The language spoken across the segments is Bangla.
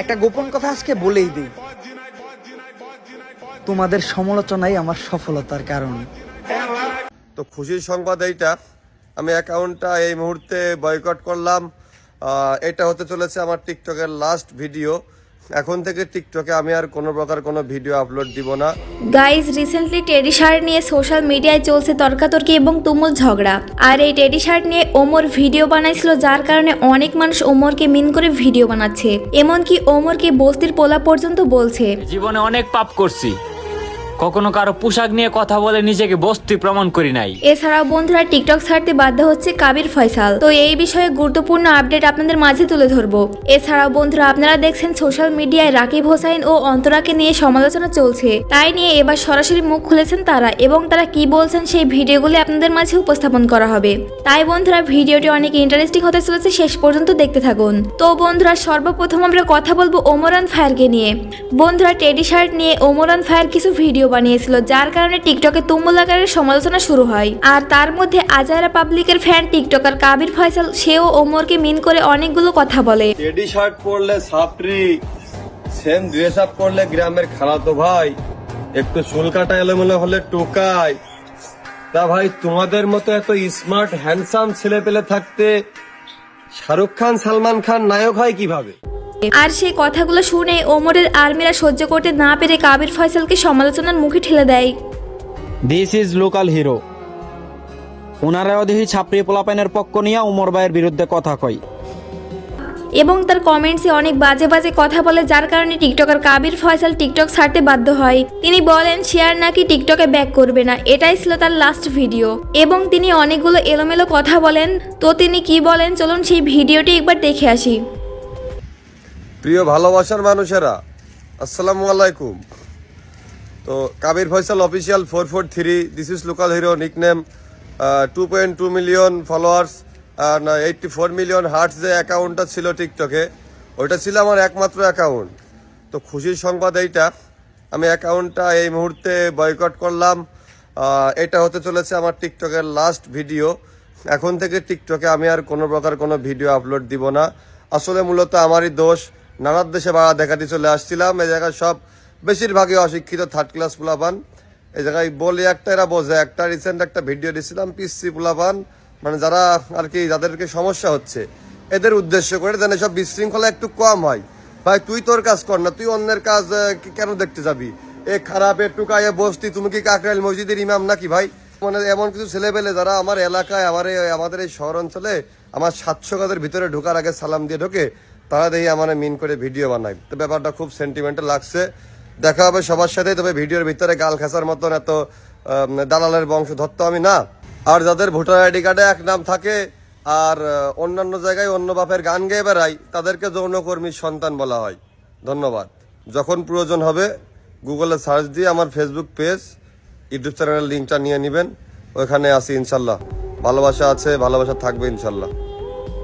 একটা গোপন কথা আজকে বলেই দিই। তোমাদের সমালোচনাই আমার সফলতার কারণ। তো খুশির সংবাদ এইটা, আমি অ্যাকাউন্টটা এই মুহূর্তে বয়কট করলাম। এটা হতে চলেছে আমার টিকটকের লাস্ট ভিডিও এখন থেকে টিকটকে আমি আর কোনো প্রকার কোনো ভিডিও আপলোড দিব না। গাইজ রিসেন্টলি টেডি শার্ট নিয়ে সোশ্যাল মিডিয়ায় চলছে তর্কাতর্কি এবং তুমুল ঝগড়া। আর এই টেডি শার্ট নিয়ে ওমর ভিডিও বানাইছিল যার কারণে অনেক মানুষ ওমরকে মিন করে ভিডিও বানাচ্ছে। এমনকি ওমরকে বস্তির পোলা পর্যন্ত বলছে। জীবনে অনেক পাপ করছি। কখনো কারও পোশাক নিয়ে কথা বলে নিজেকে বস্তি প্রমাণ করি নাই। এছাড়াও বন্ধুরা টিকটক ছাড়তে বাধ্য হচ্ছে কাবির ফয়সাল। তো এই বিষয়ে গুরুত্বপূর্ণ আপডেট আপনাদের মাঝে তুলে ধরবো। এছাড়াও বন্ধুরা আপনারা দেখছেন সোশ্যাল মিডিয়ায় রাকিব হোসাইন ও অন্তরাকে নিয়ে সমালোচনা চলছে। তাই নিয়ে এবার সরাসরি মুখ খুলেছেন তারা এবং তারা কি বলছেন সেই ভিডিওগুলি আপনাদের মাঝে উপস্থাপন করা হবে। তাই বন্ধুরা ভিডিওটি অনেক ইন্টারেস্টিং হতে চলেছে, শেষ পর্যন্ত দেখতে থাকুন। তো বন্ধুরা সর্বপ্রথম আমরা কথা বলব ওমরান ফায়ারকে নিয়ে। বন্ধুরা টেডি শার্ট নিয়ে ওমরান ফায়ার কিছু ভিডিও বানিয়েছিল, যার কারণে টিকটকে তুমুল আকারের সমালোচনা শুরু হয়। আর তার মধ্যে আজারা পাবলিকের ফ্যান টিকটকার কাবির ফয়সাল, সেও ওমরকে মিন করে অনেকগুলো কথা বলে। টেডি শার্ট পরলে সাপরি সেম ড্রেস আপ করলে গ্রামের খালাতো ভাই, একটু চুল কাটা এলোমেলো হলে টোকায় তা ভাই, তোমাদের মতো এত স্মার্ট হ্যান্ডসাম ছেলে পেলে থাকতে শাহরুখ খান, সালমান খান নায়ক হয় কীভাবে? আর সেই কথাগুলো শুনে ওমরের আর্মিরা সহ্য করতে না পেরে কাবির ফয়সালকে সমালোচনার মুখে ঠেলে দেয়। দিস ইজ লোকাল হিরো ওনারাও দেখি ছাপড়ি পোলাপাইনের পক্ষ নিয়ে উমর ভাইয়ের বিরুদ্ধে কথা কয়। এবং তার কমেন্টসে অনেক বাজে বাজে কথা বলে যার কারণে টিকটকার কাবির ফয়সাল টিকটক ছাড়তে বাধ্য হয়। তিনি বলেন শেয়ার নাকি টিকটকে ব্যাক করবে না। এটাই ছিল তার লাস্ট ভিডিও এবং তিনি অনেকগুলো এলোমেলো কথা বলেন। তো তিনি কি বলেন? চলুন সেই ভিডিওটি একবার দেখে আসি। প্রিয় ভালোবাসার মানুষেরা, আসসালামু আলাইকুম। তো Kabir Faisal official four four three, this is local hero nickname two point two million followers eighty four million hearts যে অ্যাকাউন্টটা ছিল টিকটকে ওইটা ছিল আমার একমাত্র অ্যাকাউন্ট তো খুশির সংবাদ এইটা, আমি অ্যাকাউন্টটা এই মুহূর্তে বয়কট করলাম এটা হতে চলেছে আমার টিকটকের লাস্ট ভিডিও এখন থেকে টিকটকে আমি আর কোনো প্রকার কোনো ভিডিও আপলোড দিব না। আসলে মূলত আমারই দোষ নানার দেশে বাড়া দেখাতে চলে আসছিলাম। এই জায়গায় সব বেশিরভাগই অশিক্ষিত থার্ড ক্লাস পোলাপান। এই জায়গায় বলি একটা, এরা বোঝে। একটা রিসেন্ট একটা ভিডিও দিয়েছিলাম পিসি পোলাপান। মানে যারা আর কি, যাদেরকে সমস্যা হচ্ছে, এদের উদ্দেশ্য করে যেন সব বিশৃঙ্খলা একটু কম হয়। ভাই, তুই তোর কাজ কর না, তুই অন্যের কাজ কেন দেখতে যাবি? এ খারাপ একটু কায়ে বসতি, তুমি কি কাকরাইল মসজিদের ইমাম নাকি ভাই? মানে এমন কিছু ছেলে পেলে যারা আমার এলাকায়, আমার, আমাদের এই শহর অঞ্চলে আমার সাতশো গাদের ভিতরে ঢোকার আগে সালাম দিয়ে ঢোকে তারা দেখি আমার মিন করে ভিডিও বানায়। তো ব্যাপারটা খুব সেন্টিমেন্টাল লাগছে। দেখা হবে সবার সাথে তবে ভিডিওর ভিতরে গাল খাসার মতন এত দালালের বংশ ধরতো আমি না। আর যাদের ভোটার আইডি কার্ডে এক নাম থাকে, আর অন্যান্য জায়গায় অন্য বাপের গান গেয়ে বেড়ায়, তাদেরকে যৌনকর্মীর সন্তান বলা হয়। ধন্যবাদ। যখন প্রয়োজন হবে, গুগলে সার্চ দিয়ে আমার ফেসবুক পেজ ইউটিউব চ্যানেলের লিঙ্কটা নিয়ে নেবেন। ওইখানে আসি ইনশাল্লাহ। ভালোবাসা আছে, ভালোবাসা থাকবে ইনশাল্লাহ।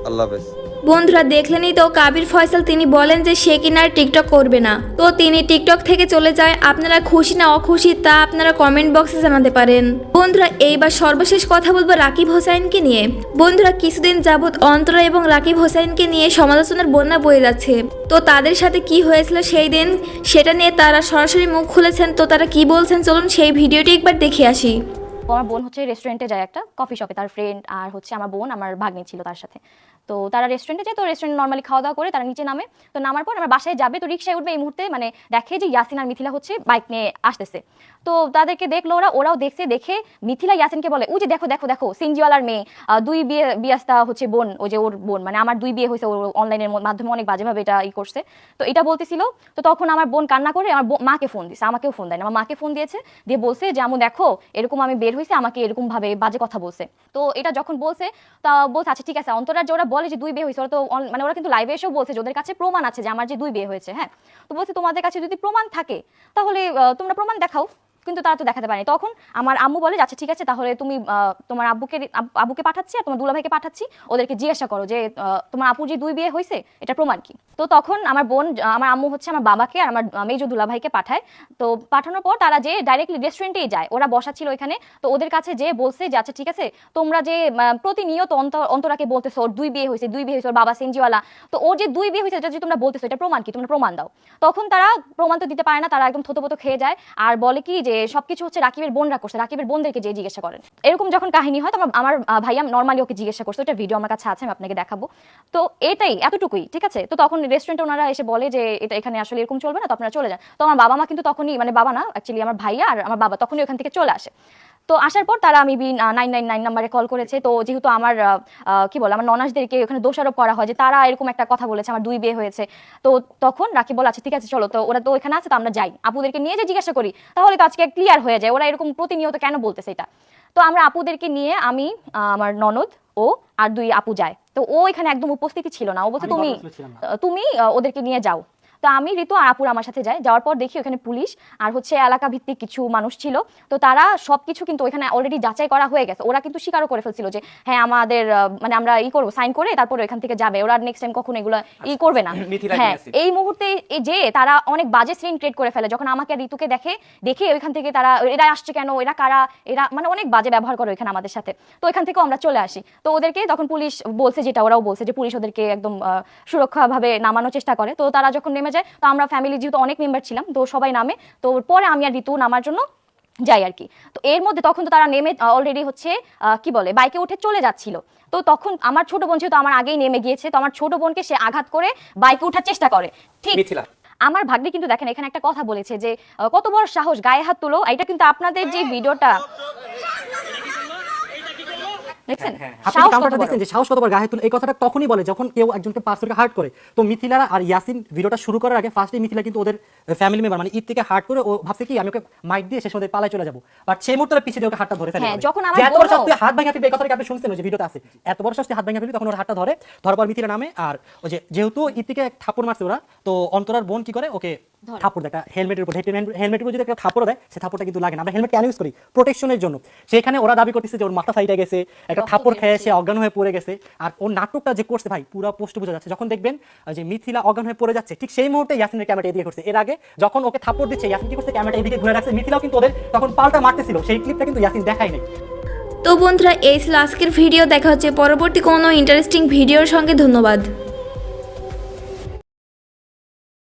আল্লাহ হাফেজ। বন্ধুরা দেখলেনই তো কাবির ফয়সাল তিনি বলেন যে সে কিনা আর টিকটক করবে না। তো তিনি টিকটক থেকে চলে যায়, আপনারা খুশি না অখুশি তা আপনারা কমেন্ট বক্সে জানাতে পারেন। বন্ধুরা, এইবার সর্বশেষ কথা বলব রাকিব হোসাইনকে নিয়ে। বন্ধুরা, কিছুদিন যাবৎ অন্তরা এবং রাকিব হোসাইনকে নিয়ে সমালোচনার বন্যা বয়ে যাচ্ছে। তো তাদের সাথে কি হয়েছিল সেই দিন, সেটা নিয়ে তারা সরাসরি মুখ খুলেছেন। তো তারা কি বলছেন চলুন সেই ভিডিওটি একবার দেখে আসি। আমার বোন হচ্ছে রেস্টুরেন্টে যায় একটা কফি শপে তার ফ্রেন্ড আর হচ্ছে আমার বোন, আমার ভাগ্নি ছিল তার সাথে। তো তারা রেস্টুরেন্টে যায়, তো রেস্টুরেন্ট নর্মালি খাওয়া দাওয়া করে, তারা নিচে নামে। তো নামার পর আমার বাসায় যাবে, তো রিক্সায় উঠবে এই মুহূর্তে মানে দেখে যে ইয়াসিন আর মিথিলা হচ্ছে বাইক নিয়ে আসতেছে। তো তাদেরকে দেখল ওরা, ওরাও দেখছে, দেখে মিথিলা ইয়াসিনকে বলে, ওই যে দেখো দেখো দেখো, সিনজিওয়ালার মেয়ে দুই বিয়ে, বিয়াস্তা হচ্ছে বোন, ওই যে ওর বোন মানে আমার দুই বিয়ে হয়েছে, ওর অনলাইনের মাধ্যমে অনেক বাজেভাবে এটা ই করছে। তো এটা বলতেছিল, তো তখন আমার বোন কান্না করে, আমার মাকে ফোন দিছে, আমাকেও ফোন দেয় না আমার মাকে ফোন দিয়েছে, দিয়ে বলছে যে, আমু দেখো, এরকম আমি বের হয়েছে, আমাকে এরকমভাবে বাজে কথা বলছে। তো এটা যখন বলছে, তা বলছে আচ্ছা ঠিক আছে, অন্তরার যে ওরা বলে যে দুই বিয়ে হয়েছে, ওরা তো মানে ওরা কিন্তু লাইভে এসেও বলছে যে ওদের কাছে প্রমাণ আছে যে আমার যে দুই বিয়ে হয়েছে হ্যাঁ? তো বলছে তোমাদের কাছে যদি প্রমাণ থাকে, তাহলে তোমরা প্রমাণ দেখাও। কিন্তু তারা তো দেখাতে পারেনি। তখন আমার আম্মু বলে আচ্ছা ঠিক আছে, তাহলে তুমি তোমার আব্বুকে আব্বুকে পাঠাচ্ছি আর তোমার দুলাভাইকে পাঠাচ্ছি। ওদেরকে জিজ্ঞাসা করো যে তোমার আপুর যে দুই বিয়ে হয়েছে এটা প্রমাণ কি? তো তখন আমার বোন, আমার আম্মু হচ্ছে আমার বাবাকে আর আমার মেজো দুলাভাইকে পাঠায়। তো পাঠানোর পর তারা যে ডাইরেক্টলি রেস্টুরেন্টেই যায়, ওরা বসা ছিল ওইখানে। তো ওদের কাছে যে বলছে যে আচ্ছা ঠিক আছে, তোমরা যে প্রতিনিয়ত অন্ত- অন্তরাকে বলতেছো, ওর দুই বিয়ে হয়েছে, দুই বিয়ে হয়েছে, ওর বাবা সেনজিওয়ালা, তো ওর যে দুই বিয়ে হয়েছে, এটা যে তোমরা বলতেছো এটা প্রমাণ কি? তোমরা প্রমাণ দাও। তখন তারা প্রমাণ তো দিতে পারে না, তারা একদম থতপত খেয়ে যায়। আর বলে কি যে সবকিছু হচ্ছে রাকিবের বোনরা করছে, রাকিবের বোনদেরকে যে জিজ্ঞাসা করেন। এরকম যখন কাহিনী হয় তো আমার ভাইয়া নর্মালি ওকে জিজ্ঞাসা করছে ওটা ভিডিও আমার কাছে আছে, আমি আপনাকে দেখাবো। তো এটাই, এতটুকুই, ঠিক আছে? তো তখন রেস্টুরেন্টে ওনারা এসে বলে যে, এটা এখানে আসলে এরকম চলবে না, তো আপনারা চলে যান। তো আমার বাবা মা কিন্তু তখনই মানে বাবা না অ্যাকচুয়ালি আমার ভাইয়া আর আমার বাবা তখনই ওখান থেকে চলে আসে। তো আসার পর তারা আমি নাইন নাইন নাইন নাম্বারে কল করেছে। তো যেহেতু আমার কি বলে আমার ননাসদেরকে ওখানে দোষারোপ করা হয় যে তারা এরকম একটা কথা বলেছে আমার দুই বিয়ে হয়েছে। তো তখন রাখি বলে আচ্ছা ঠিক আছে চলো তো ওরা তো ওখানে আছে তো আমরা যাই। আপুদেরকে নিয়ে যে জিজ্ঞাসা করি তাহলে তো আজকে ক্লিয়ার হয়ে যায় ওরা এরকম প্রতিনিয়ত কেন বলতেছে এটা? তো আমরা আপুদেরকে নিয়ে আমি আমার ননদ ও আর দুই আপু যায়। তো ও এখানে একদম উপস্থিতি ছিল না। ও বলছে তুমি তুমি ওদেরকে নিয়ে যাও। তো আমি ঋতু আর আপুর আমার সাথে যাই যাওয়ার পর দেখি ওখানে পুলিশ আর হচ্ছে এলাকা ভিত্তিক কিছু মানুষ ছিল। তো তারা সবকিছু কিন্তু ওখানে অলরেডি যাচাই করা হয়ে গেছে। ওরা কিন্তু স্বীকারও করে ফেলছিল যে হ্যাঁ আমাদের মানে আমরা ই করব সাইন করে তারপরে ওখান থেকে যাবে। ওরা নেক্সট টাইম কখনো এগুলো ই করবে না। হ্যাঁ এই মুহূর্তে যে তারা অনেক বাজে সিন ক্রিয়েট করে ফেলে। যখন আমাকে ঋতুকে দেখে দেখে ওইখান থেকে তারা এরা আসছে কেন? এরা কারা? এরা মানে অনেক বাজে ব্যবহার করে ওইখানে আমাদের সাথে। তো ওইখান থেকেও আমরা চলে আসি। তো ওদেরকে তখন পুলিশ বলছে যেটা ওরাও বলছে যে পুলিশ ওদেরকে একদম সুরক্ষাভাবে নামানোর চেষ্টা করে। তো তারা যখন নেমে যায়। তো আমরা ফ্যামিলি যেহেতু অনেক মেম্বার ছিলাম তো সবাই নামে। তো পরে আমি আর ঋতু নামার জন্য যাই আর কি। তো এর মধ্যে তখন তো তারা নেমে অলরেডি হচ্ছে আহ, কি বলে বাইকে উঠে চলে যাচ্ছিল। তো তখন আমার ছোট বোন যেহেতু আমার আগেই নেমে গিয়েছে তো আমার ছোট বোনকে সে আঘাত করে বাইকে উঠার চেষ্টা করে। ঠিক আমার ভাগ্নে কিন্তু দেখেন এখানে একটা কথা বলেছে যে কত বড় সাহস গায়ে হাত তুলো। এটা কিন্তু আপনাদের যে ভিডিওটা দেখছেন? আপনি সাহস কাউন্টারটা দেখছেন যে সাহস কতবার গায়ে তুলে? এই কথাটা তখনই বলে যখন কেউ একজনকে পাঁচশোকে হার্ট করে। তো মিথিলা আর ইয়াসিন ভিডিওটা শুরু করার আগে ফার্স্টে মিথিলা কিন্তু ওদের ফ্যামিলি মেম্বার মানে ঈদ থেকে হার্ট করে ও ভাবছে কি আমি ওকে মাইক দিয়ে শেষ মধ্যে পালায় চলে যাব। বাট সেই মুহূর্তে পিছিয়ে ওকে হাতটা ধরে ফেলে হ্যাঁ, যখন আমার এত বড় তুই হাত ভাঙা ফেলবি এই কথাটা আপনি শুনছেন? যে ভিডিওতে আছে। এত বড় সাহস হাত ভাঙা ফেলবি তখন ওর হাতটা ধরে। ধরার পর মিথিলা নামে আর ওই যে যেহেতু ঈদ থেকে এক থাপ্পড় মারছে ওরা তো অন্তরার বোন কি করে? ওকে থাপ্পড় দেয় একটা হেলমেটের উপর হেলমেটের উপর যদি একটা থাপ্পড় দেয় সে থাপ্পড়টা কিন্তু লাগে না। আমরা হেলমেট কেন ইউজ করি? প্রোটেকশনের জন্য। সেখানে ওরা দাবি করতেছে যে ওর মাথা ফাইটে গেছে একটা থাপ্পড় খেয়ে সে অজ্ঞান হয়ে পড়ে গেছে আর ওর নাটকটা যে করছে ভাই পুরো পোস্ট বোঝা যাচ্ছে। যখন দেখবেন যে মিথিলা অজ্ঞান হয়ে পড়ে যাচ্ছে ঠিক সেই মুহূর্তে ইয়াসিনের ক্যামেরা এদিকে করছে এর আগে যখন ওকে থাপড় দিচ্ছে ইয়াসিন কি করছে ক্যামেরাটা এদিকে ঘুরে রাখছে। মিথিলাও কিন্তু ওদের তখন পাল্টা মারতেছিল। সেই ক্লিপটা কিন্তু ইয়াসিন দেখাই নাই। তো বন্ধুরা এই ছিল আজকের ভিডিও দেখা হচ্ছে পরবর্তী কোনো ইন্টারেস্টিং ভিডিওর সঙ্গে। ধন্যবাদ।